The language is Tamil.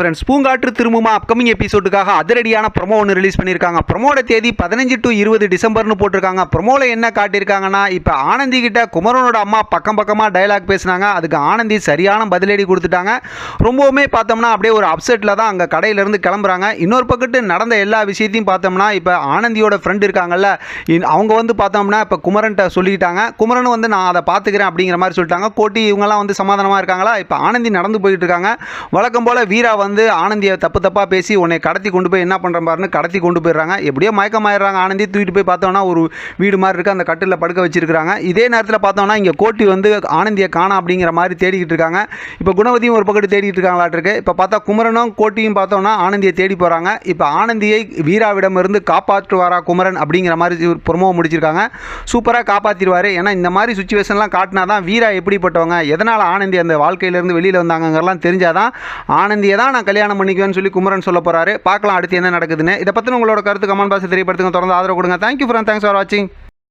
ஃப்ரெண்ட்ஸ் பூங்காற்று திரும்புமா அப்கமிங் எபிசோடுக்காக அதிரடியான ப்ரொமோ ஒன்று ரிலீஸ் பண்ணியிருக்காங்க. ப்ரொமோட தேதி பதினஞ்சு டு இருபது டிசம்பர்னு போட்டிருக்காங்க. ப்ரொமோவில் என்ன காட்டியிருக்காங்கன்னா இப்போ ஆனந்தி கிட்ட குமரனோட அம்மா பக்கம் பக்கமாக டயலாக் பேசுனாங்க. அதுக்கு ஆனந்தி சரியான பதிலடி கொடுத்துட்டாங்க. ரொம்பவுமே பார்த்தோம்னா அப்படியே ஒரு அப்செட்டில் தான் அங்கே கடையிலேருந்து கிளம்புறாங்க. இன்னொரு பக்கத்து நடந்த எல்லா விஷயத்தையும் பார்த்தோம்னா இப்போ ஆனந்தியோட ஃப்ரெண்ட் இருக்காங்கல்ல இன்- அவங்க வந்து பார்த்தோம்னா இப்போ குமரன்ட்ட சொல்லிக்கிட்டாங்க. குமரன் வந்து நான் அதை பார்த்துக்கிறேன் அப்படிங்கிற மாதிரி சொல்லிட்டாங்க. கோட்டி இவங்கெல்லாம் வந்து சமாதானமாக இருக்காங்களா? இப்போ ஆனந்தி நடந்து போயிட்டு இருக்காங்க. வழக்கம் போல் வீரா வந்து ஆனந்தியை தப்பு தப்பாக பேசி உன்னை கடத்தி கொண்டு போய் என்ன பண்ணுற பாருன்னு கடத்தி கொண்டு போயிடுறாங்க. எப்படியோ மயக்கமாயிடுறாங்க. ஆனந்தி தூக்கிட்டு போய் பார்த்தோன்னா ஒரு வீடு மாதிரி இருக்குது அந்த கட்டில் படுக்க வச்சிருக்காங்க இதே நேரத்தில் பார்த்தோம்னா இங்கே கோட்டி வந்து ஆனந்தியை காணா அப்படிங்கிற மாதிரி தேடிக்கிட்டு இருக்காங்க. இப்போ குணவதியும் ஒரு பக்கத்து தேடிட்டு இருக்காங்களாட்டிருக்கு இப்போ பார்த்தா குமரனும் கோட்டியும் பார்த்தோம்னா ஆனந்தியை தேடி போகிறாங்க இப்போ ஆனந்தியை வீராவிடமிருந்து காப்பாற்றுவாரா குமரன் அப்படிங்கிற மாதிரி ப்ரொமோ முடிச்சிருக்காங்க. சூப்பராக காப்பாற்றிடுவார் ஏன்னா இந்த மாதிரி சுச்சுவேஷன்லாம் காட்டினா தான் வீரா எப்படிப்பட்டவங்க எதனால் ஆனந்தி அந்த வாழ்க்கையிலேருந்து வெளியில் வந்தாங்கங்கிறலாம் தெரிஞ்சாதான் ஆனந்தியை தான் நான் கல்யாணம் பண்ணிக்குவேன்னு சொல்லி குமரன் சொல்ல போகிறாரு பார்க்கலாம் அடுத்து என்ன நடக்குதுன்னு. இதை பற்றின உங்களோட கருத்து கமெண்ட் பாக்ஸ் தெரியப்படுத்துங்க. தொடர்ந்து ஆதரவு கொடுங்க. தேங்க்யூ ஃப்ரெண்ட் தேங்க்ஸ் ஃபார் வாட்சிங்